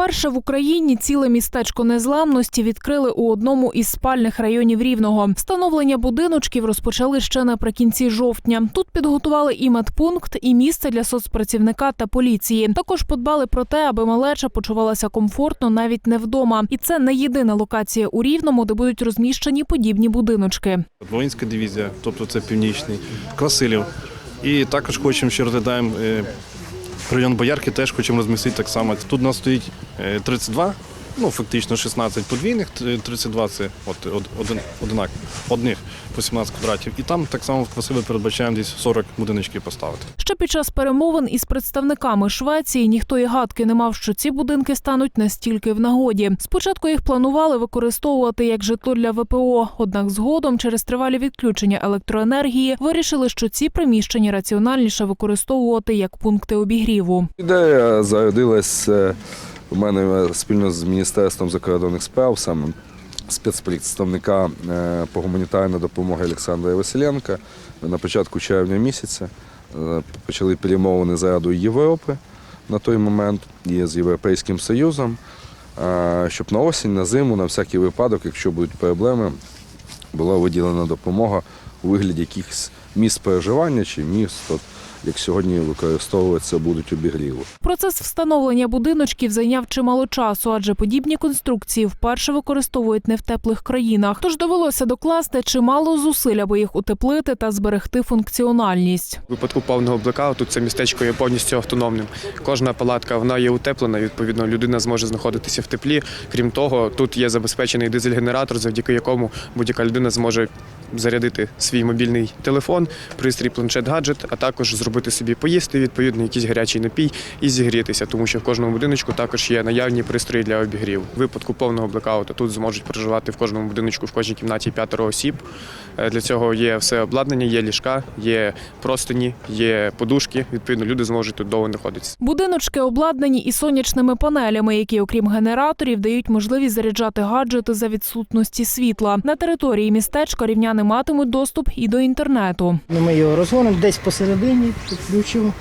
Вперше в Україні ціле містечко незламності відкрили у одному із спальних районів Рівного. Встановлення будиночків розпочали ще наприкінці жовтня. Тут підготували і медпункт, і місце для соцпрацівника та поліції. Також подбали про те, аби малеча почувалася комфортно навіть не вдома. І це не єдина локація у Рівному, де будуть розміщені подібні будиночки. Воїнська дивізія, тобто це північний, Красилів. І також хочемо ще розглядаємо е, район Боярки, теж хочемо розмістити так само. Тут у нас стоїть е, 32, ну фактично 16 подвійних, т- 32 це от, один, одинак, одних по 17 квадратів. І там так само в Красилі передбачаємо десь 40 будиночків поставити. Ще під час перемовин із представниками Швеції ніхто і гадки не мав, що ці будинки стануть настільки в нагоді. Спочатку їх планували використовувати як житло для ВПО, однак згодом через тривалі відключення електроенергії вирішили, що ці приміщення раціональніше використовувати як пункти обігріву. Ідея зародилась е, у мене е, спільно з Міністерством закордонних справ, саме спецпредставника е, по гуманітарній допомоги Олександра Василенка. На початку червня місяця е, почали перемовини з Радою Європи на той момент і з Європейським Союзом, щоб на осінь, на зиму, на всякий випадок, якщо будуть проблеми, була виділена допомога у вигляді якихось місць проживання чи місць, от, як сьогодні використовуються будуть обігріву. Процес встановлення будиночків зайняв чимало часу, адже подібні конструкції вперше використовують не в теплих країнах. Тож довелося докласти чимало зусиль, аби їх утеплити та зберегти функціональність. У випадку повного блекауту це містечко є повністю автономним. Кожна палатка вона є утеплена. Відповідно, людина зможе знаходитися в теплі. Крім того, тут є забезпечений дизель-генератор, завдяки якому будь-яка людина зможе зарядити свій мобільний телефон, пристрій, планшет, гаджет, а також зробити собі поїсти, відповідно, якийсь гарячий напій і зігрітися, тому що в кожному будиночку також є наявні пристрої для обігрів. В випадку повного блекауту тут зможуть проживати в кожному будиночку, в кожній кімнаті п'ятеро осіб. Е, Для цього є все обладнання, є ліжка, є простині, є подушки. Відповідно, люди зможуть тут довго знаходитися. Будиночки обладнані і сонячними панелями, які, окрім генераторів, дають можливість заряджати гаджети за відсутності світла. На території містечка рівняни матимуть доступ і до інтернету. Ну, Ми його розгонимо десь посередині, підключимо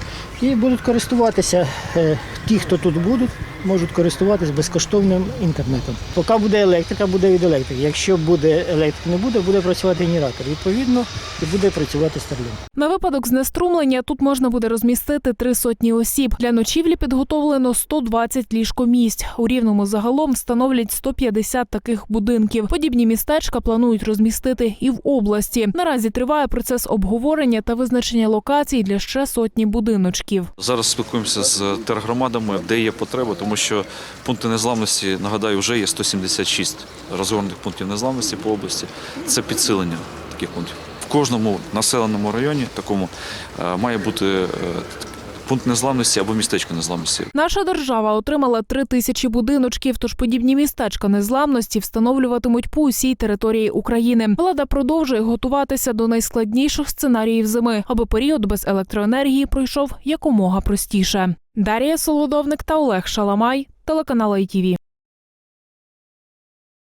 і будуть користуватися. е, Ті, хто тут будуть, можуть користуватися безкоштовним інтернетом. Поки буде електрика, буде від електрики. Якщо буде електрики не буде, буде працювати генератор. Відповідно, і буде працювати Starlink. На випадок знеструмлення тут можна буде розмістити три сотні осіб. Для ночівлі підготовлено 120 ліжкомісць. У рівному загалом встановлять 150 таких будинків. Подібні містечка планують розмістити і в області. Наразі триває процес обговорення та визначення локацій для ще сотні будиночків. Зараз спілкуємося з тергромадами, де є потреба, тому що пункти незламності, нагадаю, вже є 176 розгорнутих пунктів незламності по області. Це підсилення таких пунктів. В кожному населеному районі такому е, має бути е, пункт незламності або містечко незламності. Наша держава отримала три тисячі будиночків, тож подібні містечка незламності встановлюватимуть по усій території України. Влада продовжує готуватися до найскладніших сценаріїв зими, аби період без електроенергії пройшов якомога простіше. Дарія Солодовник та Олег Шаламай, телеканал ITV.